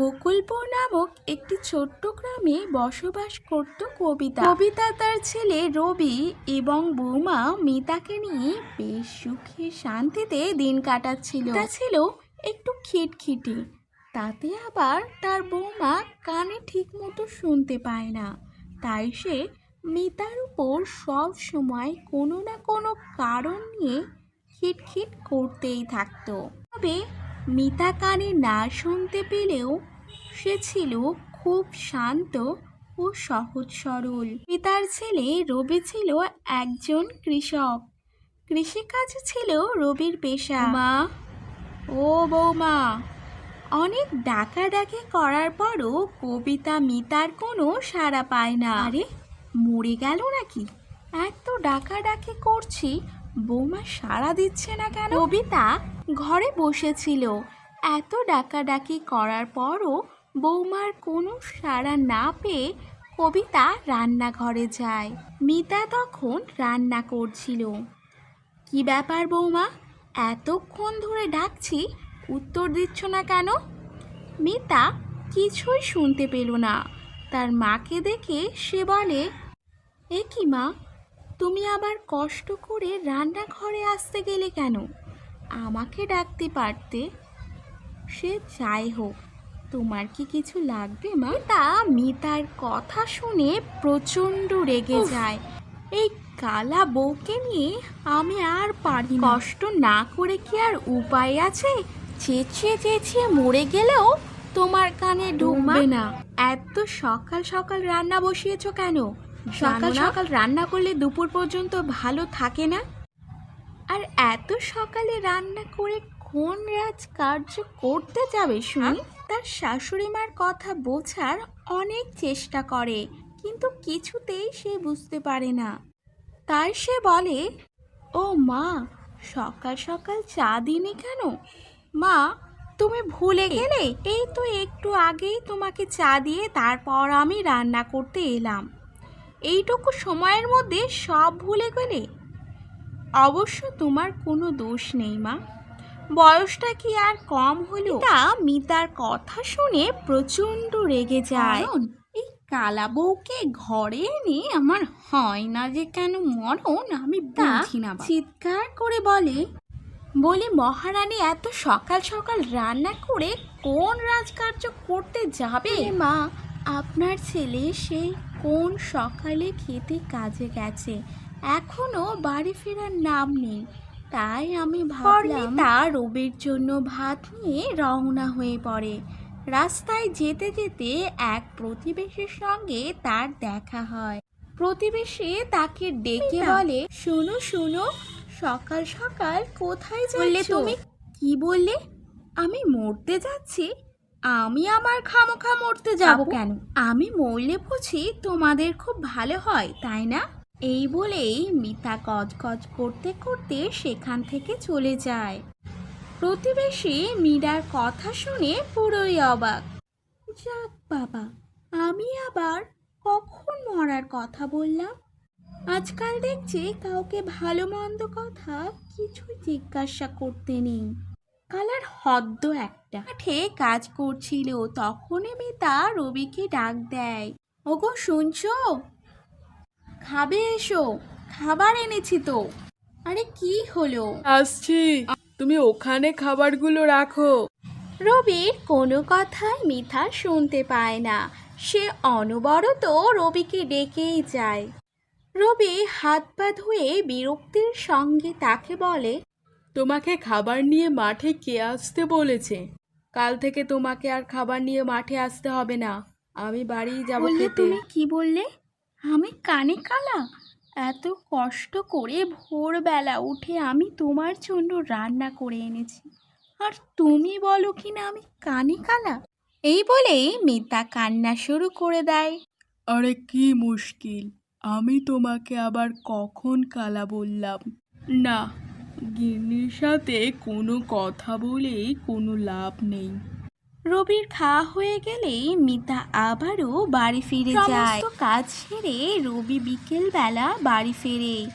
বকুলপুর নামক একটি ছোট্ট গ্রামে বসবাস করত কবিতা। কবিতা তার ছেলে রবি এবং বৌমা মিতাকে নিয়ে বেশ সুখে শান্তিতে দিন কাটাচ্ছিল। তা ছিল একটু খিটখিটে, তাতে আবার তার বৌমা কানে ঠিক মতো শুনতে পায় না। তাই সে মিতার উপর সব সময় কোনো না কোনো কারণ নিয়ে খিটখিট করতেই থাকতো। তবে মিতা কানে না শুনতে পেলেও সে ছিল খুব শান্ত ও সহজ সরল। পিতার ছেলে রবি ছিল একজন কৃষক। কৃষিকাজ ছিল রবির পেশা। মা ও বৌমা। অনেক ডাকাডাকি করার পরও কবিতা মিতার কোনো সাড়া পায় না। আরে, মরে গেল নাকি? এত ডাকাডাকি করছি, বৌমা সাড়া দিচ্ছে না কেন? কবিতা ঘরে বসেছিল। এত ডাকাডাকি করার পরও বৌমার কোনো সাড়া না পেয়ে কবিতা রান্নাঘরে যায়। মিতা তখন রান্না করছিল। কি ব্যাপার বৌমা? এতক্ষণ ধরে ডাকছি, উত্তর দিচ্ছ না কেন? মিতা কিছুই শুনতে পেল না। তার মাকে দেখে সে বলে, এ কি মা, তুমি আবার কষ্ট করে রান্নাঘরে আসতে গেলে কেন? আমাকে ডাকতে পারতে? সে যাই হোক তোমার কি কিছু লাগবে মা তা মিতার কথা শুনে প্রচণ্ড রেগে যায় এই কালা বউকে নিয়ে আমি আর পারি। কষ্ট না করে কি আর উপায় আছে? চেঁচিয়ে চেঁচিয়ে মরে গেলেও তোমার কানে ঢুকবে না। এত সকাল সকাল রান্না বসিয়েছ কেন? সকাল সকাল রান্না করলে দুপুর পর্যন্ত ভালো থাকে না? আর এত সকালে রান্না করে কোন রাজকার্য করতে যাবে শুনি? তার শাশুড়ি মার কথা বোঝার অনেক চেষ্টা করে, কিন্তু কিছুতেই সে বুঝতে পারে না। তাই সে বলে, ও মা, সকাল সকাল চা দিনি কেন? মা, তুমি ভুলে গেলে? এই তো একটু আগেই তোমাকে চা দিয়ে তারপর আমি রান্না করতে এলাম। এইটুকু সময়ের মধ্যে সব ভুলে গেলে? অবশ্য তোমার কোনো দোষ নেই মা। বয়সটা কি আর কম হলো তা মিতার কথা শুনে প্রচণ্ড রেগে যায়। এই কালা বউকে ঘরে এনে আমার হয় না যে কেন মরণ আমি বুঝি না চিৎকার করে বলে বলে মহারানী এত সকাল সকাল রান্না করে কোন রাজকার্য করতে যাবে? মা আপনার ছেলে সেই কোন সকালে খেতে কাজে গেছে। এখনও বাড়ি ফেরার নাম নেই। তাই আমি ভাবলাম তার রবির জন্য ভাত নিয়ে রওনা হয়ে পড়ে। রাস্তায় যেতে যেতে এক প্রতিবেশীর সঙ্গে তার দেখা হয়। প্রতিবেশী তাকে ডেকে বলে শোনো শোনো সকাল সকাল কোথায় বললে তুমি? কি বললে? আমি মরতে যাচ্ছি। আমি আমার খামোখা মরতে যাব কেন? আমি মরলে বুঝি তোমাদের খুব ভালো হয় তাই না? এই বলেই মিতা গজগজ করতে করতে সেখান থেকে চলে যায়। প্রতিবেশী মীরার কথা শুনে পুরোই অবাক। যাক বাবা, আমি আবার কখন মরার কথা বললাম? আজকাল দেখছি কাউকে ভালো মন্দ কথা কিছুই জিজ্ঞাসা করতে নেই। কালার হদ্দ একটা। মাঠে কাজ করছিল, তখনই মিতা রবিকে ডাক দেয়। ওগো, শুনছো? খাবে এসো খাবার এনেছি তো। আরে কি হলো? আসছি। তুমি ওখানে খাবারগুলো রাখো। রবির কোনো কথাই মিথা শুনতে পায় না। সে অনবরত রবিকে ডেকেই যায়। রবি হাত পা ধুয়ে বিরক্তির সঙ্গে তাকে বলে তোমাকে খাবার নিয়ে মাঠে কে আসতে বলেছে? কাল থেকে তোমাকে আর খাবার নিয়ে মাঠে আসতে হবে না। আমি বাড়ি যাব তুমি কি বললে? আমি কানে কালা? এত কষ্ট করে ভোরবেলা উঠে আমি তোমার জন্য রান্না করে এনেছি। আর তুমি বলো কি না আমি কানে কালা? এই বলেই মিতা কান্না শুরু করে দেয়। আরে কি মুশকিল, আমি তোমাকে আবার কখন কালা বললাম? না, গিন্নির সাথে কোনো কথা বলেই কোনো লাভ নেই। রবির খাওয়া হয়ে গেলেই মিতা আবারও বাড়ি ফিরে যায়। কাজ সেরে রবি বিকেলবেলা বাড়ি ফেরে।